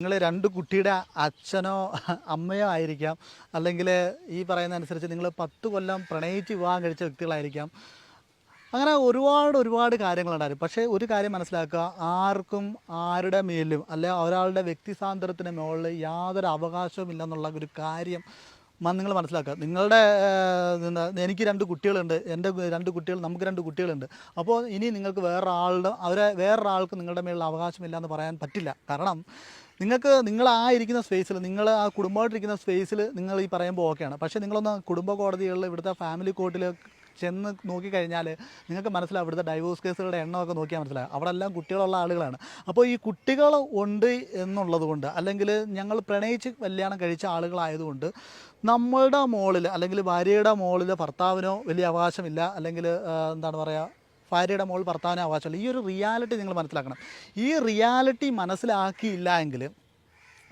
നിങ്ങൾ രണ്ട് കുട്ടിയുടെ അച്ഛനോ അമ്മയോ ആയിരിക്കാം. അല്ലെങ്കിൽ ഈ പറയുന്ന അനുസരിച്ച് നിങ്ങൾ പത്ത് കൊല്ലം പ്രണയിച്ച് വിവാഹം കഴിച്ച വ്യക്തികളായിരിക്കാം. അങ്ങനെ ഒരുപാട് ഒരുപാട് കാര്യങ്ങളുണ്ടായിരുന്നു. പക്ഷേ ഒരു കാര്യം മനസ്സിലാക്കുക. ആർക്കും ആരുടെ മേലും അല്ലെ ഒരാളുടെ വ്യക്തി സ്വാതന്ത്ര്യത്തിന് മുകളിൽ യാതൊരു അവകാശവും ഇല്ലെന്നുള്ള ഒരു കാര്യം നിങ്ങൾ മനസ്സിലാക്കുക നിങ്ങളുടെ എനിക്ക് രണ്ട് കുട്ടികളുണ്ട്. എന്റെ രണ്ട് കുട്ടികൾ നമുക്ക് രണ്ട് കുട്ടികളുണ്ട്. അപ്പോൾ ഇനി നിങ്ങൾക്ക് വേറൊരാളുടെ അവരെ വേറൊരാൾക്ക് നിങ്ങളുടെ മേലുള്ള അവകാശമില്ല എന്ന് പറയാൻ പറ്റില്ല. കാരണം നിങ്ങൾക്ക് നിങ്ങൾ ആ ഇരിക്കുന്ന സ്പേസിൽ നിങ്ങൾ ആ കുടുംബമായിട്ടിരിക്കുന്ന സ്പേസിൽ നിങ്ങൾ ഈ പറയുമ്പോൾ ഓക്കെയാണ് പക്ഷേ നിങ്ങളൊന്ന് കുടുംബ കോടതികളിൽ ഇവിടുത്തെ ഫാമിലി കോർട്ടിൽ ചെന്ന് നോക്കിക്കഴിഞ്ഞാൽ നിങ്ങൾക്ക് മനസ്സിലാവും ഇവിടുത്തെ ഡൈവോഴ്സ് കേസുകളുടെ എണ്ണമൊക്കെ നോക്കിയാൽ മനസ്സിലാവും. അവിടെ എല്ലാം കുട്ടികളുള്ള ആളുകളാണ്. അപ്പോൾ ഈ കുട്ടികൾ ഉണ്ട് എന്നുള്ളത് കൊണ്ട് അല്ലെങ്കിൽ ഞങ്ങൾ പ്രണയിച്ച് കല്യാണം കഴിച്ച ആളുകളായതുകൊണ്ട് നമ്മളുടെ മോളിൽ അല്ലെങ്കിൽ ഭാര്യയുടെ മോളിൽ ഭർത്താവിനോ വലിയ അവകാശമില്ല അല്ലെങ്കിൽ എന്താണ് പറയുക ഭാര്യയുടെ മോൾ ഭർത്താവിന് അവകാശമില്ല. ഈ ഒരു റിയാലിറ്റി നിങ്ങൾ മനസ്സിലാക്കണം. ഈ റിയാലിറ്റി മനസ്സിലാക്കിയില്ല എങ്കിൽ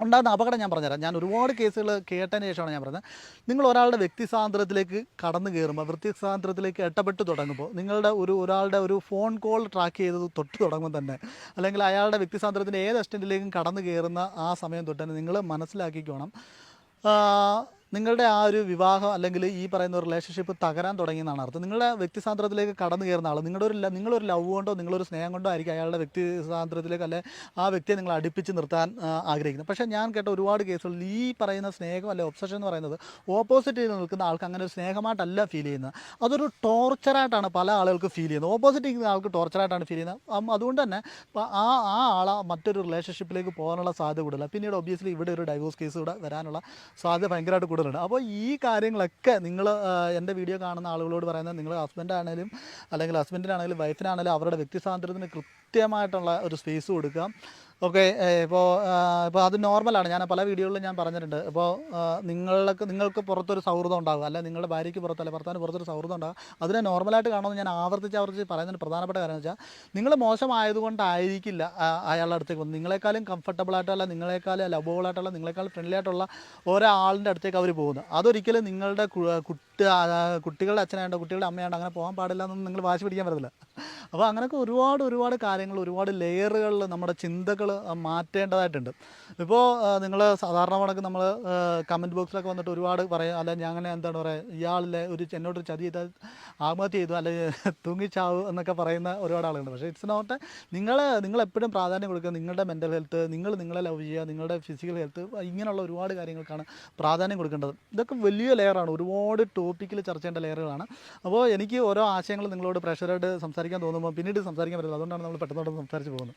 ഉണ്ടാകുന്ന അപകടം ഞാൻ പറഞ്ഞുതരാം. ഞാൻ ഒരുപാട് കേസുകൾ കേട്ടതിന് ശേഷമാണ് ഞാൻ പറഞ്ഞത്. നിങ്ങൾ ഒരാളുടെ വ്യക്തി സ്വാതന്ത്ര്യത്തിലേക്ക് കടന്നു കയറുമ്പോൾ വൃത്തി സ്വാതന്ത്ര്യത്തിലേക്ക് എട്ടപ്പെട്ട് തുടങ്ങുമ്പോൾ നിങ്ങളുടെ ഒരു ഒരാളുടെ ഒരു ഫോൺ കോൾ ട്രാക്ക് ചെയ്തത് തൊട്ട് തുടങ്ങുമ്പോൾ തന്നെ അല്ലെങ്കിൽ അയാളുടെ വ്യക്തി സ്വാതന്ത്ര്യത്തിന്റെ ഏത് അസ്റ്റന്റിലേക്കും കടന്നു കയറുന്ന ആ സമയം തൊട്ട് തന്നെ നിങ്ങൾ മനസ്സിലാക്കിക്കോണം. നിങ്ങളുടെ ആ ഒരു വിവാഹം അല്ലെങ്കിൽ ഈ പറയുന്ന റിലേഷൻഷിപ്പ് തകരാൻ തുടങ്ങി എന്നാണ് അർത്ഥം. നിങ്ങളുടെ വ്യക്തി കടന്നു കയറുന്ന ആൾ നിങ്ങളുടെ ഒരു നിങ്ങളൊരു ലവ് കൊണ്ടോ നിങ്ങളൊരു സ്നേഹം കൊണ്ടോ ആയിരിക്കും അയാളുടെ വ്യക്തി സ്വാതന്ത്ര്യത്തിലേക്ക് അല്ലെ ആ വ്യക്തിയെ നിങ്ങൾ അടുപ്പിച്ച് നിർത്താൻ ആഗ്രഹിക്കുന്നത്. പക്ഷേ ഞാൻ കേട്ട ഒരുപാട് കേസുകളിൽ ഈ പറയുന്ന സ്നേഹം അല്ലെ ഒബ്സഷൻ എന്ന് പറയുന്നത് ഓപ്പോസിറ്റ് ചെയ്ത് നിൽക്കുന്ന ആൾക്ക് അങ്ങനെ ഒരു സ്നേഹമായിട്ടല്ല ഫീൽ ചെയ്യുന്നത്. അതൊരു ടോർച്ചറായിട്ടാണ് പല ആളുകൾക്ക് ഫീൽ ചെയ്യുന്നത്. ഓപ്പോസിറ്റ് നിൽക്കുന്ന ആൾക്ക് ടോർച്ചറായിട്ടാണ് ഫീൽ ചെയ്യുന്നത്. അതുകൊണ്ട് തന്നെ ആ ആ ആളെ മറ്റൊരു റിലേഷൻഷിപ്പിലേക്ക് പോകാനുള്ള സാധ്യത കൂടുതലാണ് പിന്നീട് ഒബ്വിയസ്ലി ഇവിടെ ഒരു ഡൈവോഴ്സ് കേസ് കൂടെ വരാനുള്ള സാധ്യത ഭയങ്കരമായിട്ട് കൂടുതലുണ്ട്. അപ്പോൾ ഈ കാര്യങ്ങളൊക്കെ നിങ്ങൾ എന്റെ വീഡിയോ കാണുന്ന ആളുകളോട് പറയുന്നത് നിങ്ങൾ ഹസ്ബൻഡാണേലും അല്ലെങ്കിൽ ഹസ്ബൻഡിനാണെങ്കിലും വൈഫിനാണെങ്കിലും അവരുടെ വ്യക്തി സ്വാതന്ത്ര്യത്തിന് കൃത്യമായിട്ടുള്ള ഒരു സ്പേസ് കൊടുക്കുക ഓക്കെ ഇപ്പോൾ ഇപ്പോൾ അത് നോർമലാണ്. ഞാൻ പല വീഡിയോകളിലും ഞാൻ പറഞ്ഞിട്ടുണ്ട്. ഇപ്പോൾ നിങ്ങൾക്ക് നിങ്ങൾക്ക് പുറത്തൊരു സൗഹൃദം ഉണ്ടാകും അല്ല? നിങ്ങളുടെ ഭാര്യയ്ക്ക് പുറത്ത് അല്ലെങ്കിൽ ഭർത്താവിന് പുറത്തൊരു സൗഹൃദം ഉണ്ടാകും അതിനെ നോർമലായിട്ട് കാണുമെന്ന് ഞാൻ ആവർത്തിച്ച് ആവർത്തിച്ച് പറയുന്നതിന് പ്രധാനപ്പെട്ട കാര്യം വെച്ചാൽ നിങ്ങൾ മോശമായതുകൊണ്ടായിരിക്കില്ല അയാളുടെ അടുത്തേക്ക് വന്നത്. നിങ്ങളെക്കാളും കംഫർട്ടബിൾ ആയിട്ടുള്ള നിങ്ങളെക്കാളും ലവബിൾ ആയിട്ടുള്ള നിങ്ങളെക്കാളും ഫ്രണ്ട്ലി ആയിട്ടുള്ള ഒരാളിന്റെ അടുത്തേക്ക് അവർ പോകുന്നത്. അതൊരിക്കലും നിങ്ങളുടെ കുട്ടി കുട്ടികളുടെ അച്ഛനായിട്ട് കുട്ടികളുടെ അമ്മയായിട്ട് അങ്ങനെ പോകാൻ പാടില്ല എന്നൊന്നും നിങ്ങൾ വാശി പിടിക്കാൻ പറ്റത്തില്ല. അപ്പോൾ അങ്ങനെയൊക്കെ ഒരുപാട് ഒരുപാട് കാര്യങ്ങൾ ഒരുപാട് ലെയറുകളിൽ നമ്മുടെ ചിന്തകൾ മാറ്റേണ്ടതായിട്ടുണ്ട്. ഇപ്പോൾ നിങ്ങൾ സാധാരണ കണക്ക് നമ്മൾ കമന്റ് ബോക്സിലൊക്കെ വന്നിട്ട് ഒരുപാട് പറയും അല്ല അങ്ങനെ എന്താണ് പറയുക ഇയാളിലെ ഒരു എന്നോട് ചതി ചെയ്താൽ ആത്മഹത്യ ചെയ്തു അല്ലെങ്കിൽ തൂങ്ങിച്ചാവു എന്നൊക്കെ പറയുന്ന ഒരുപാട് ആളുകളുണ്ട്. പക്ഷേ ഇറ്റ്സ് നോട്ട് നിങ്ങൾ നിങ്ങൾ എപ്പോഴും പ്രാധാന്യം കൊടുക്കുക നിങ്ങളുടെ മെന്റൽ ഹെൽത്ത് നിങ്ങൾ നിങ്ങളെ ലവ് ചെയ്യുക നിങ്ങളുടെ ഫിസിക്കൽ ഹെൽത്ത് ഇങ്ങനെയുള്ള ഒരുപാട് കാര്യങ്ങൾക്കാണ് പ്രാധാന്യം കൊടുക്കേണ്ടത്. ഇതൊക്കെ വലിയ ലെയറാണ് ഒരുപാട് ടോപ്പിക്കിൽ ചർച്ച ചെയ്യേണ്ട ലെയറുകളാണ് അപ്പോൾ എനിക്ക് ഓരോ ആശയങ്ങൾ നിങ്ങളോട് പ്രഷറായിട്ട് സംസാരിക്കാൻ തോന്നുമ്പോൾ പിന്നീട് സംസാരിക്കാൻ പറ്റില്ല. അതുകൊണ്ടാണ് നമ്മൾ പെട്ടെന്ന് സംസാരിച്ച് പോകുന്നത്.